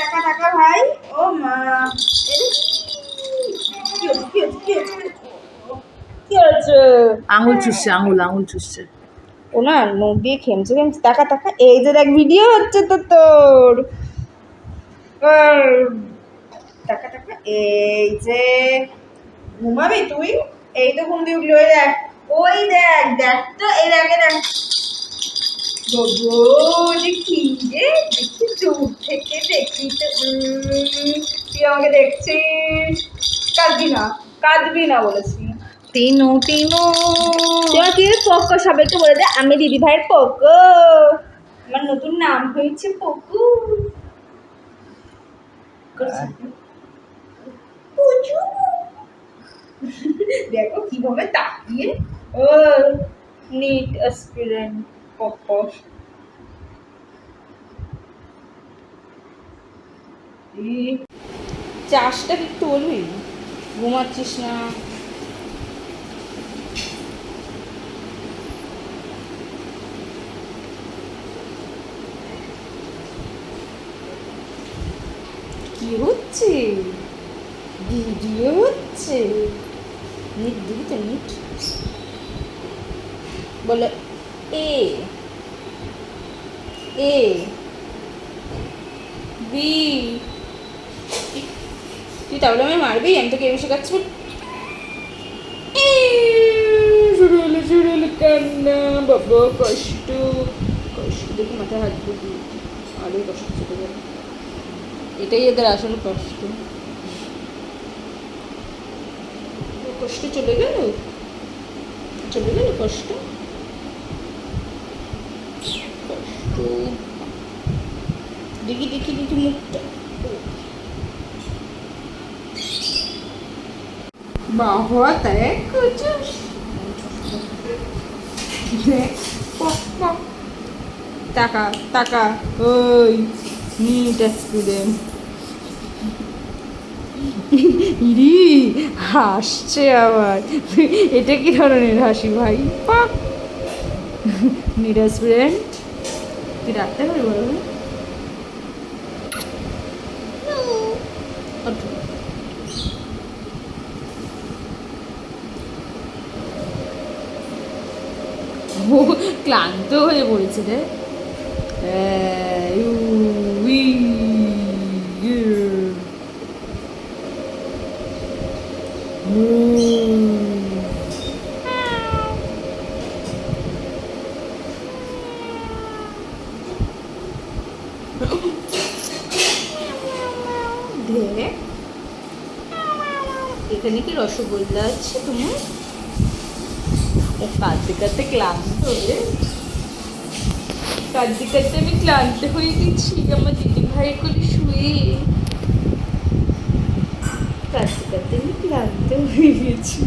টাকা টাকা ভাই? ও মা আঙুল চুষছে আঙুল আঙুল চুষছে। ও না দিয়ে টাকা এই যে দেখ ভিডিও হচ্ছে তো তোর। টাকা এই যে ঘুমাবি তুই? এই তো ঘুম দিয়ে দেখ ওই দেখ দেখ তো এই দেখে দেখ। যে কি রে দেখি দূর থেকে দেখি উম, তুই আমাকে দেখছিস? কাঁদবি না কাঁদবি না বলেছি। টিনু টিনু। তোমার কি পক্ক সবাইকে বলে দে? আমি দিদি ভাইয়ের পক্ক। আমার নতুন নাম হয়েছে পকু দেখো কীভাবে তাকিয়ে। ও নিট অ্যাসপিরেন্ট পক্ক চাষটা কি তুলবি ঘুমাচ্ছিস না কি হচ্ছে ভিডিও হচ্ছে নিট দিবি তো নিট বলে এ এ বি তুই তাহলে আমি মারবি? আমি তোকে এমনি শেখাচ্ছি। শুরু হলো কষ্ট কষ্ট। দেখি মাথায় হাত দিবি আরোই কষ্ট চলে যাবে এটাই এদের আসল কষ্ট। কষ্ট চলে গেল? চলে গেল কষ্ট? কষ্ট দেখি দেখি দেখি মুখটা। পক টাকা টাকা, ওই, নিট স্টুডেন্ট ইরি, হাসছে আবার। এটা কি ধরনের হাসি ভাই? পাক নিট স্টুডেন্ট তুই রাখতে হবে বলো ক্লান্ত হয়ে পড়েছে রে। দেখ এখানে কি রসগোল্লা আছে তোমার? ও কাঁদতে কাঁদতে ক্লান্ত রে। কাঁদতে আমি ক্লান্ত হয়ে গেছি। আমার দিদি ভাইয়ের কোলে শুয়ে। কাঁদতে আমি ক্লান্ত হয়ে গেছি।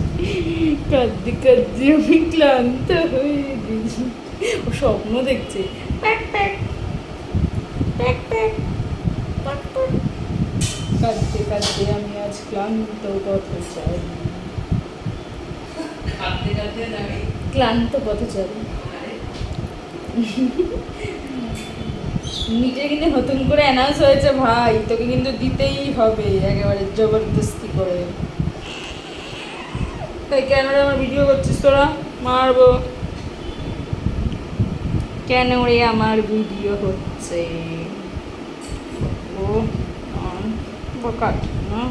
কাঁদতে কাঁদতে আমি ক্লান্ত হয়ে গেছি। ও স্বপ্ন দেখছে। প্যাক প্যাক প্যাক প্যাক প্যাক প্যাক কাঁদতে কাঁদতে আমি আজ ক্লান্ত পথচারী ক্লান্ত পথচারী নিজে কিন্তু নতুন করে অ্যানাউন্স হয়েছে ভাই তোকে কিন্তু দিতেই হবে একেবারে জবরদস্তি করে। তাই কেন রে আমার ভিডিও করছিস তোরা? মারবো। কেন রে আমার ভিডিও হচ্ছে? ও বকাট না?